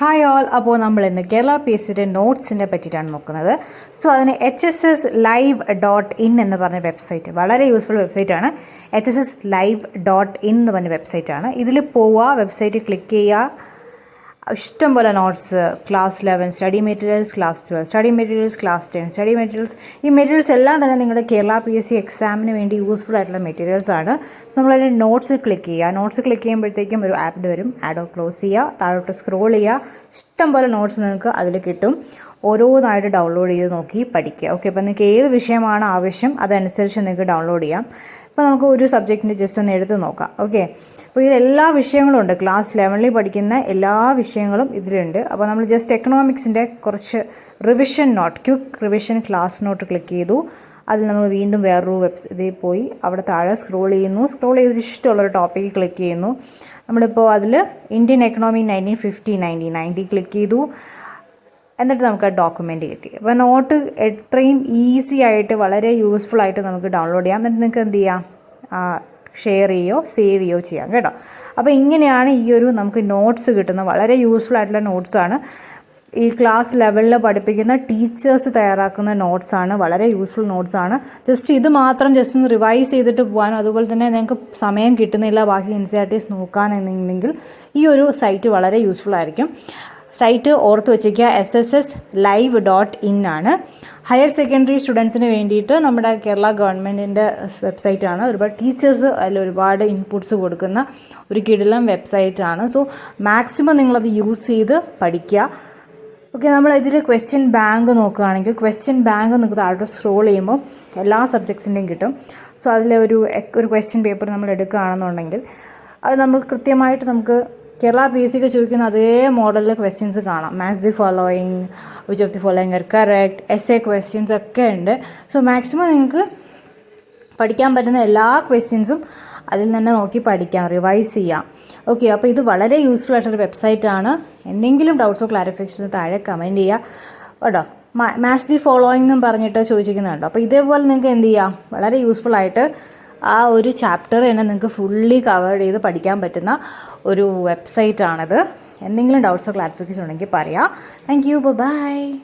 Hi all അപ്പോൾ നമ്മൾ ഇന്ന് കേരള പി എസ് സിയുടെ നോട്ട്സിനെ പറ്റിയിട്ടാണ് നോക്കുന്നത്. സോ അതിന് H S S live dot in എന്ന് പറഞ്ഞ വെബ്സൈറ്റ് വളരെ useful വെബ്സൈറ്റാണ് H S S live dot in എന്ന് പറഞ്ഞ വെബ്സൈറ്റാണ് ഇതിൽ പോവുക വെബ്സൈറ്റ് ക്ലിക്ക് ചെയ്യുക ഇഷ്ടം പോലെ notes class eleven study materials class twelve study materials class ten study materials ഈ മെറ്റീരിയൽസ് എല്ലാം തന്നെ നിങ്ങളുടെ കേരള പി എസ് സി എക്സാമിന് വേണ്ടി യൂസ്ഫുൾ ആയിട്ടുള്ള മെറ്റീരിയൽസ് ആണ്. സോ നമ്മളതിന്റെ നോട്ട്സ് ക്ലിക്ക് ചെയ്യുക. നോട്ട്സ് ക്ലിക്ക് ചെയ്യുമ്പോഴത്തേക്കും ഒരു ആപ്പ് വരും. ആഡോ ക്ലോസ് ചെയ്യുക. താഴോട്ട് സ്ക്രോൾ ചെയ്യുക. ഇഷ്ടം പോലെ നോട്ട്സ് നിങ്ങൾക്ക് അതിൽ കിട്ടും. ഓരോന്നായിട്ട് ഡൗൺലോഡ് ചെയ്ത് നോക്കി പഠിക്കുക. ഓക്കെ അപ്പോൾ നിങ്ങൾക്ക് ഏത് വിഷയമാണ് ആവശ്യം അതനുസരിച്ച് നിങ്ങൾക്ക് ഡൗൺലോഡ് ചെയ്യാം. അപ്പോൾ നമുക്ക് ഒരു സബ്ജക്റ്റിന്റെ ജസ്റ്റ് ഒന്ന് എടുത്ത് നോക്കാം. ഓക്കെ അപ്പോൾ ഇതിൽ എല്ലാ വിഷയങ്ങളും ഉണ്ട്. ക്ലാസ് ലെവനിൽ പഠിക്കുന്ന എല്ലാ വിഷയങ്ങളും ഇതിലുണ്ട്. അപ്പോൾ നമ്മൾ ജസ്റ്റ് എക്കണോമിക്സിന്റെ കുറച്ച് revision note quick revision class note click ചെയ്തു. അതിൽ നമ്മൾ വീണ്ടും വേറൊരു വെബ്സൈറ്റിൽ പോയി. അവിടെ താഴെ സ്ക്രോൾ ചെയ്യുന്നു. സ്ക്രോൾ ചെയ്ത് ഇഷ്ടമുള്ളൊരു ടോപ്പിക്ക് ക്ലിക്ക് ചെയ്യുന്നു. നമ്മളിപ്പോൾ അതിൽ Indian economy nineteen fifty nineteen ninety click ചെയ്തു. എന്നിട്ട് നമുക്ക് ആ ഡോക്യുമെന്റ് കിട്ടി. അപ്പോൾ നോട്ട് എത്രയും ഈസി ആയിട്ട് വളരെ യൂസ്ഫുൾ ആയിട്ട് നമുക്ക് ഡൗൺലോഡ് ചെയ്യാം. എന്നിട്ട് നിങ്ങൾക്ക് എന്ത് ചെയ്യാം? ഷെയർ ചെയ്യോ സേവ് ചെയ്യുകയോ ചെയ്യാം കേട്ടോ. അപ്പോൾ ഇങ്ങനെയാണ് ഈ ഒരു നമുക്ക് നോട്ട്സ് കിട്ടുന്നത്. വളരെ യൂസ്ഫുൾ ആയിട്ടുള്ള നോട്ട്സാണ് ഈ ക്ലാസ് ലെവലിൽ പഠിപ്പിക്കുന്ന ടീച്ചേഴ്സ് തയ്യാറാക്കുന്ന നോട്ട്സാണ് വളരെ യൂസ്ഫുൾ നോട്ട്സാണ് ജസ്റ്റ് ഇത് മാത്രം ജസ്റ്റ് ഒന്ന് റിവൈസ് ചെയ്തിട്ട് പോകാനും അതുപോലെ തന്നെ നിങ്ങൾക്ക് സമയം കിട്ടുന്നില്ല ബാക്കി എൻ സി ആർ നോക്കാനെന്നുണ്ടെങ്കിൽ ഈ ഒരു സൈറ്റ് വളരെ യൂസ്ഫുൾ ആയിരിക്കും. സൈറ്റ് ഓർത്ത് വെച്ചേക്കുക S S S live dot in ആണ്. ഹയർ സെക്കൻഡറി സ്റ്റുഡൻസിന് വേണ്ടിയിട്ട് നമ്മുടെ കേരള ഗവൺമെന്റിന്റെ വെബ്സൈറ്റാണ് ഒരുപാട് ടീച്ചേഴ്സ് അതിൽ ഒരുപാട് ഇൻപുട്സ് കൊടുക്കുന്ന ഒരു കിടിലം വെബ്സൈറ്റാണ് സോ മാക്സിമം നിങ്ങളത് യൂസ് ചെയ്ത് പഠിക്കുക. ഓക്കെ നമ്മൾ ഇതിൽ ക്വസ്റ്റ്യൻ ബാങ്ക് നോക്കുകയാണെങ്കിൽ ക്വസ്റ്റ്യൻ ബാങ്ക് നിങ്ങൾക്ക് താഴെ സ്ക്രോൾ ചെയ്യുമ്പോൾ എല്ലാ സബ്ജക്ട്സിന്റെയും കിട്ടും. സോ അതിലെ ഒരു ഒരു ക്വസ്റ്റ്യൻ പേപ്പർ നമ്മൾ എടുക്കുകയാണെന്നുണ്ടെങ്കിൽ അത് നമ്മൾ കൃത്യമായിട്ട് നമുക്ക് കേരള പി സിക്ക് ചോദിക്കുന്ന അതേ മോഡലിൽ ക്വസ്റ്റ്യൻസ് കാണാം. Maths the following which of the following are correct S A questions ഒക്കെ ഉണ്ട്. സോ മാക്സിമം നിങ്ങൾക്ക് പഠിക്കാൻ പറ്റുന്ന എല്ലാ ക്വസ്റ്റ്യൻസും അതിൽ തന്നെ നോക്കി പഠിക്കാം റിവൈസ് ചെയ്യാം. ഓക്കെ അപ്പോൾ ഇത് വളരെ യൂസ്ഫുൾ ആയിട്ടൊരു വെബ്സൈറ്റാണ് എന്തെങ്കിലും ഡൗട്ട്സോ ക്ലാരിഫിക്കേഷനോ താഴെ കമന്റ് ചെയ്യുക കേട്ടോ? മാത്സ് ദി ഫോളോയിങ് എന്നും പറഞ്ഞിട്ട് ചോദിച്ചിരിക്കുന്നുണ്ടോ. അപ്പോൾ ഇതേപോലെ നിങ്ങൾക്ക് എന്ത് ചെയ്യാം? വളരെ യൂസ്ഫുൾ ആയിട്ട് ആ ഒരു ചാപ്റ്റർ തന്നെ നിങ്ങൾക്ക് ഫുള്ളി കവർ ചെയ്ത് പഠിക്കാൻ പറ്റുന്ന ഒരു വെബ്സൈറ്റാണിത് എന്തെങ്കിലും ഡൗട്ട്സോ ക്ലാരിഫിക്കേഷൻ ഉണ്ടെങ്കിൽ പറയാം. Thank you by